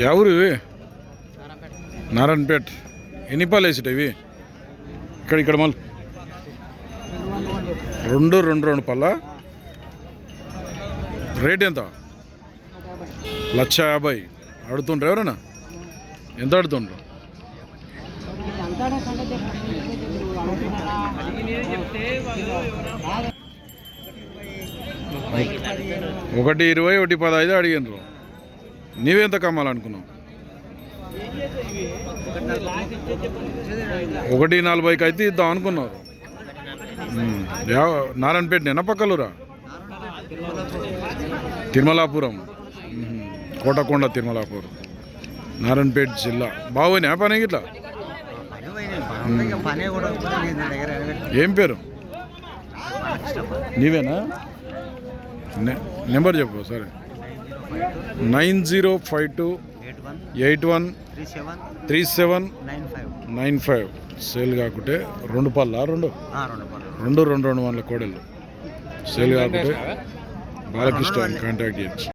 ఎవరు ఇవి? నారాయణపేట్. ఎన్ని పాలు వేసిట ఇవి? ఇక్కడ ఇక్కడ మళ్ళీ. రెండు రెండు రెండు పళ్ళ రేట్ ఎంత? లక్ష యాభై. అడుగుతుండ్రు ఎవరైనా? ఎంత అడుగుతుండ్రు? ఒకటి ఇరవై ఒకటి పదహైదు అడిగినరు నీవెంత కమ్మాలనుకున్నావు? ఒకటి నలభైకి అయితే ఇద్దాం అనుకున్నారు. యా- నారాయణపేట నేనా పక్కలురా? తిరుమలాపురం. కోటకొండ తిరుమలాపురం. నారాయణపేట జిల్లా. బాగున్నాయా పని ఇట్లా ఏం పేరు? నీవేనా? నెంబర్ చెప్పు సరే. Nine zero five two eight one eight one three seven three seven nine five. Nine five sale కాకుంటే రెండు పళ్ళ? రెండు? రెండు రెండు రెండు వందల కోడలు. సేల్ కాకుంటే బాలకృష్ణ కాంటాక్ట్ చేయొచ్చు.